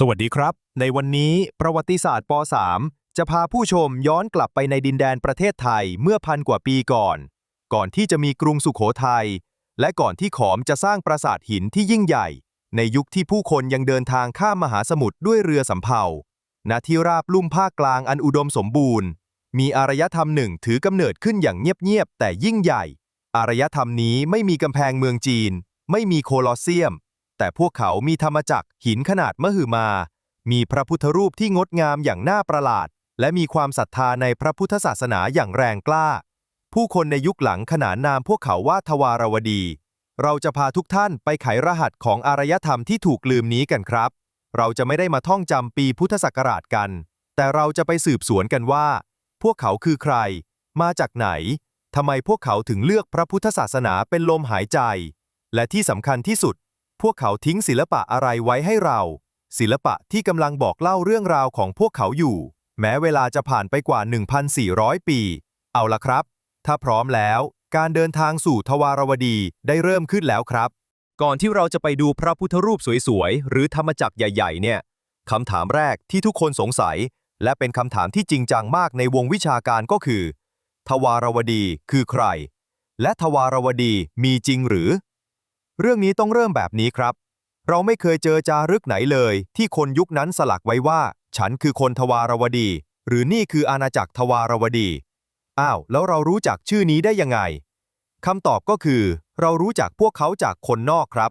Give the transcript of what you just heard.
สวัสดีครับ ในวันนี้ประวัติศาสตร์ป .3 จะพาผู้ชมย้อนกลับไปในดินแดนประเทศไทยเมื่อพันกว่าปีก่อน ก่อนที่จะมีกรุงสุขโขทัย และก่อนที่ขอมจะสร้างปราสาทหินที่ยิ่งใหญ่ ในยุคที่ผู้คนยังเดินทางข้ามมหาสมุทรด้วยเรือสำเภาณที่ราบลุ่มภาคกลางอันอุดมสมบูรณ์ มีอารยธรรมหนึ่งถือกำเนิดขึ้นอย่างเงียบๆแต่ยิ่งใหญ่ อารยธรรมนี้ไม่มีกำแพงเมืองจีน ไม่มีโคลอสเซียม แต่พวกเขามีธรรมจักรหินขนาดมหึมา มีพระพุทธรูปที่งดงามอย่างน่าประหลาด และมีความศรัทธาในพระพุทธศาสนาอย่างแรงกล้า ผู้คนในยุคหลังขนานนามพวกเขาว่าทวารวดี เราจะพาทุกท่านไปไขรหัสของอารยธรรมที่ถูกลืมนี้กันครับ เราจะไม่ได้มาท่องจำปีพุทธศักราชกัน แต่เราจะไปสืบสวนกันว่า พวกเขาคือใคร มาจากไหนทำไมพวกเขาถึงเลือกพระพุทธศาสนาเป็นลมหายใจ และที่สำคัญที่สุด พวกเขาทิ้งศิลปะอะไรไว้ให้เรา ศิลปะที่กำลังบอกเล่าเรื่องราวของพวกเขาอยู่ แม้เวลาจะผ่านไปกว่า 1,400 ปี เอาละครับ ถ้าพร้อมแล้ว การเดินทางสู่ทวารวดีได้เริ่มขึ้นแล้วครับ ก่อนที่เราจะไปดูพระพุทธรูปสวยๆ หรือธรรมจักรใหญ่ ๆ เนี่ยคำถามแรกที่ทุกคนสงสัย และเป็นคำถามที่จริงจังมากในวงวิชาการก็คือ ทวารวดีคือใคร และทวารวดีมีจริงหรือ เรื่องนี้ต้องเริ่มแบบนี้ครับ เราไม่เคยเจอจารึกไหนเลย ที่คนยุคนั้นสลักไว้ว่า ฉันคือคนทวารวดี หรือนี่คืออาณาจักรทวารวดี อ้าว แล้วเรารู้จักชื่อนี้ได้ยังไงคำตอบก็คือ เรารู้จักพวกเขาจากคนนอกครับ